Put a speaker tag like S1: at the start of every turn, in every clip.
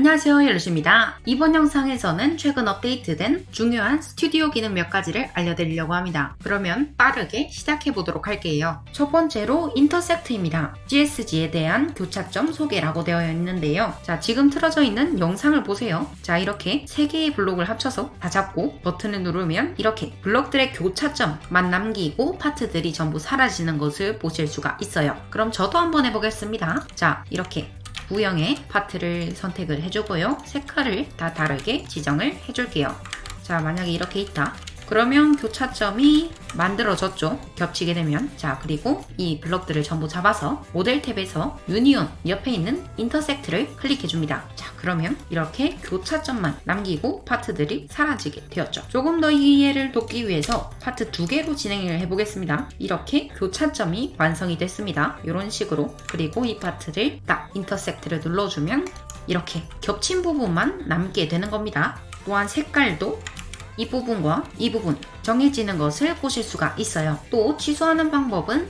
S1: 안녕하세요 옐로시입니다. 이번 영상에서는 최근 업데이트된 중요한 스튜디오 기능 몇 가지를 알려드리려고 합니다. 그러면 빠르게 시작해 보도록 할게요. 첫 번째로 인터섹트입니다. GSG에 대한 교차점 소개라고 되어 있는데요. 자 지금 틀어져 있는 영상을 보세요. 자 이렇게 세 개의 블록을 합쳐서 다 잡고 버튼을 누르면 이렇게 블록들의 교차점만 남기고 파트들이 전부 사라지는 것을 보실 수가 있어요. 그럼 저도 한번 해보겠습니다. 자 이렇게 구형의 파트를 선택을 해주고요. 색깔을 다 다르게 지정을 해줄게요. 자, 만약에 이렇게 있다. 그러면 교차점이 만들어졌죠. 겹치게 되면. 자, 그리고 이 블럭들을 전부 잡아서 모델 탭에서 유니온 옆에 있는 인터섹트를 클릭해 줍니다. 자, 그러면 이렇게 교차점만 남기고 파트들이 사라지게 되었죠. 조금 더 이해를 돕기 위해서 파트 두 개로 진행을 해보겠습니다. 이렇게 교차점이 완성이 됐습니다. 이런 식으로. 그리고 이 파트를 딱 인터섹트를 눌러주면 이렇게 겹친 부분만 남게 되는 겁니다. 또한 색깔도 이 부분과 이 부분 정해지는 것을 보실 수가 있어요. 또 취소하는 방법은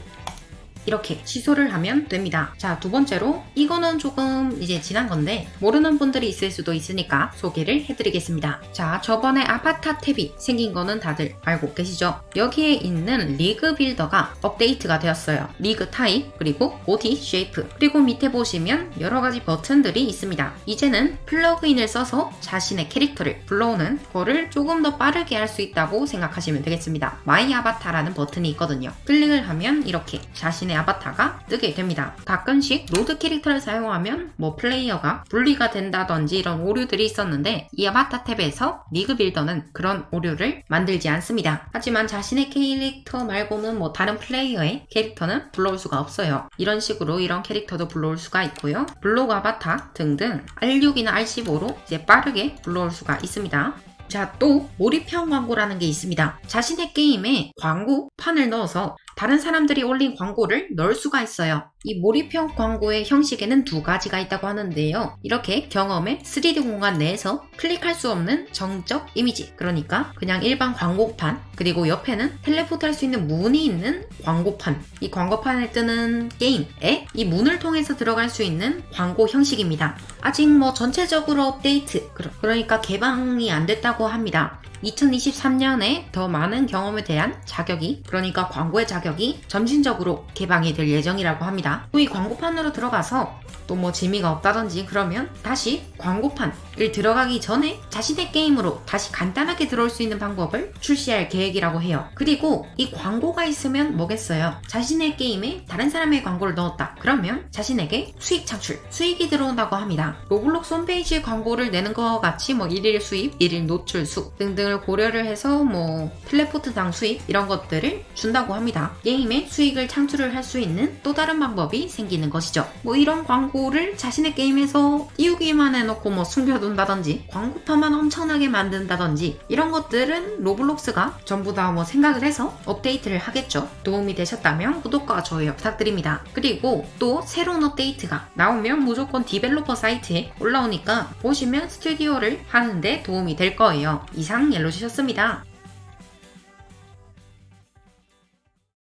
S1: 이렇게 취소를 하면 됩니다. 자, 두 번째로 이거는 조금 이제 지난 건데 모르는 분들이 있을 수도 있으니까 소개를 해드리겠습니다. 자, 저번에 아바타 탭이 생긴 거는 다들 알고 계시죠? 여기에 있는 리그 빌더가 업데이트가 되었어요. 리그 타입, 그리고 보디 쉐이프, 그리고 밑에 보시면 여러 가지 버튼들이 있습니다. 이제는 플러그인을 써서 자신의 캐릭터를 불러오는 거를 조금 더 빠르게 할 수 있다고 생각하시면 되겠습니다. 마이 아바타라는 버튼이 있거든요. 클릭을 하면 이렇게 자신의 아바타가 뜨게 됩니다. 가끔씩 로드 캐릭터를 사용하면 뭐 플레이어가 분리가 된다든지 이런 오류들이 있었는데 이 아바타 탭에서 리그 빌더는 그런 오류를 만들지 않습니다. 하지만 자신의 캐릭터 말고는 뭐 다른 플레이어의 캐릭터는 불러올 수가 없어요. 이런 식으로 이런 캐릭터도 불러올 수가 있고요. 블록 아바타 등등 R6이나 R15로 이제 빠르게 불러올 수가 있습니다. 자, 또 몰입형 광고라는 게 있습니다. 자신의 게임에 광고판을 넣어서 다른 사람들이 올린 광고를 넣을 수가 있어요. 이 몰입형 광고의 형식에는 두 가지가 있다고 하는데요. 이렇게 경험의 3D 공간 내에서 클릭할 수 없는 정적 이미지. 그러니까 그냥 일반 광고판, 그리고 옆에는 텔레포트 할 수 있는 문이 있는 광고판. 이 광고판에 뜨는 게임에 이 문을 통해서 들어갈 수 있는 광고 형식입니다. 아직 뭐 전체적으로 업데이트, 그러니까 개방이 안 됐다고 합니다. 2023년에 더 많은 경험에 대한 자격이, 그러니까 광고의 자격이 점진적으로 개방이 될 예정이라고 합니다. 또 이 광고판으로 들어가서 또 뭐 재미가 없다든지 그러면 다시 광고판을 들어가기 전에 자신의 게임으로 다시 간단하게 들어올 수 있는 방법을 출시할 계획이라고 해요. 그리고 이 광고가 있으면 뭐겠어요? 자신의 게임에 다른 사람의 광고를 넣었다. 그러면 자신에게 수익 창출, 수익이 들어온다고 합니다. 로블록스 홈페이지 광고를 내는 것 같이 뭐 일일 수입, 일일 노출 수 등등 을 고려를 해서 뭐 텔레포트당 수익 이런 것들을 준다고 합니다. 게임에 수익을 창출을 할 수 있는 또 다른 방법이 생기는 것이죠. 뭐 이런 광고를 자신의 게임에서 띄우기만 해놓고 뭐 숨겨둔다든지 광고판만 엄청나게 만든다든지 이런 것들은 로블록스가 전부 다 뭐 생각을 해서 업데이트를 하겠죠. 도움이 되셨다면 구독과 좋아요 부탁드립니다. 그리고 또 새로운 업데이트가 나오면 무조건 디벨로퍼 사이트에 올라오니까 보시면 스튜디오를 하는데 도움이 될 거예요. 이상 옐로시셨습니다.